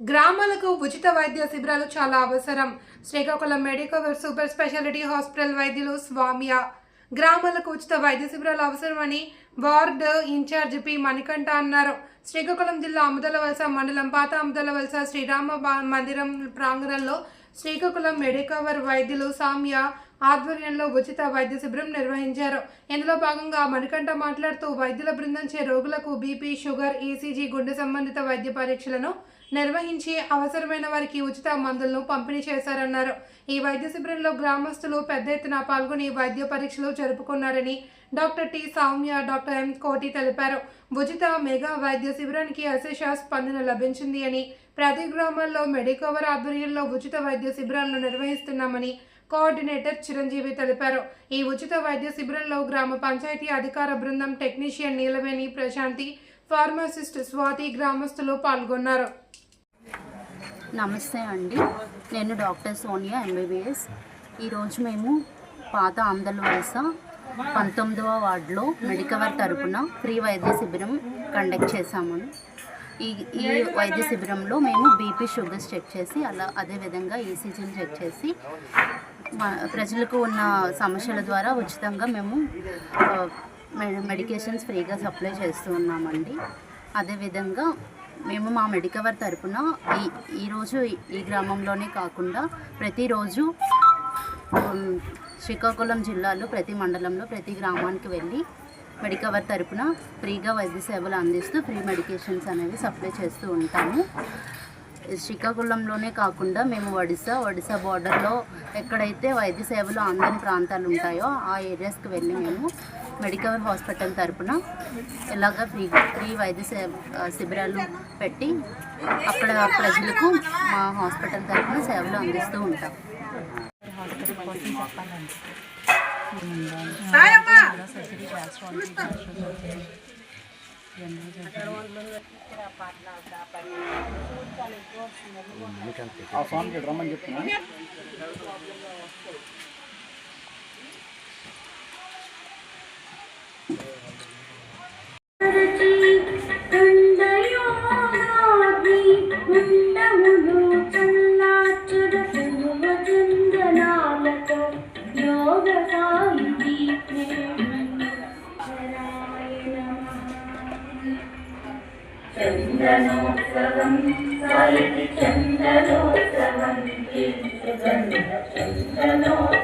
గ్రామాలకు ఉచిత వైద్య శిబిరాలు చాలా అవసరం. Srikakulam medical super speciality hospital వైద్యులు స్వామియ. గ్రామాలకు ఉచిత వైద్య శిబిరాలు అవసరమని వార్డ్ ఇన్ఛార్జ్ పి మణికంఠ అన్నారు. శ్రీకాకుళం జిల్లా అమదలవలస మండలం పాత అమదలవలస శ్రీరామ మందిరం ప్రాంగణంలో శ్రీకాకుళం మెడికవర్ వైద్యులు సామ్య ఆధ్వర్యంలో ఉచిత వైద్య శిబిరం నిర్వహించారు. ఇందులో భాగంగా మణికంఠ మాట్లాడుతూ వైద్యుల బృందంచే రోగులకు బీపీ షుగర్ ఈసీజీ గుండె సంబంధిత వైద్య పరీక్షలను నిర్వహించి అవసరమైన వారికి ఉచిత మందులను పంపిణీ చేశారన్నారు. ఈ వైద్య శిబిరంలో గ్రామస్తులు పెద్ద ఎత్తున పాల్గొని వైద్య పరీక్షలు జరుపుకున్నారని doctor T. Soumya doctor M. Koti తెలిపారు. ఉచిత మెగా వైద్య శిబిరానికి అశేష స్పందన లభించింది అని ప్రతి గ్రామాల్లో మెడికవర్ ఆధ్వర్యంలో ఉచిత వైద్య శిబిరాలను నిర్వహిస్తున్నామని కోఆర్డినేటర్ చిరంజీవి తెలిపారు. ఈ ఉచిత వైద్య శిబిరంలో గ్రామ పంచాయతీ అధికార బృందం టెక్నీషియన్ నీలవేణి ప్రశాంతి ఫార్మసిస్ట్ స్వాతి గ్రామస్తులు పాల్గొన్నారు. నమస్తే అండి. నేను డాక్టర్ సోనియా ఎంబీబీఎస్ ఈరోజు మేము పాత ఆందోళన వలస పంతొమ్మిదవ వార్డులో మెడికవర్ తరపున ఫ్రీ వైద్య శిబిరం కండక్ట్ చేశాము. ఈ ఈ వైద్య శిబిరంలో మేము బీపీ షుగర్స్ చెక్ చేసి అలా అదేవిధంగా ఈసీజీని చెక్ చేసి ప్రజలకు ఉన్న సమస్యల ద్వారా ఉచితంగా మేము మెడికేషన్స్ ఫ్రీగా సప్లై చేస్తూ ఉన్నామండి. అదేవిధంగా మేము మా మెడికవర్ తరపున ఈ ఈరోజు ఈ- గ్రామంలోనే కాకుండా ప్రతిరోజు శ్రీకాకుళం జిల్లాలో ప్రతి మండలంలో ప్రతి గ్రామానికి వెళ్ళి మెడికవర్ తరపున ఫ్రీగా వైద్య సేవలు అందిస్తూ ఫ్రీ మెడికేషన్స్ అనేవి సప్లై చేస్తూ ఉంటాము. శ్రీకాకుళంలోనే కాకుండా మేము ఒడిశా ఒడిశా బార్డర్లో ఎక్కడైతే వైద్య సేవలు అందని ప్రాంతాలు ఉంటాయో ఆ ఏరియాస్కి వెళ్ళి మేము మెడికల్ హాస్పిటల్ తరపున ఇలాగ ఫ్రీ ఫ్రీ వైద్య సేవ శిబిరాలు పెట్టి అక్కడ ప్రజలకు మా హాస్పిటల్ తరపున సేవలు అందిస్తూ ఉంటాం. హాస్పిటల్ కోసం చెప్పాలండి ఆ స్వామికి రమ్మని చెప్తున్నా Thank you. చందనోత్సవం సాయి చందనోత్సవం చందనోత్సవం.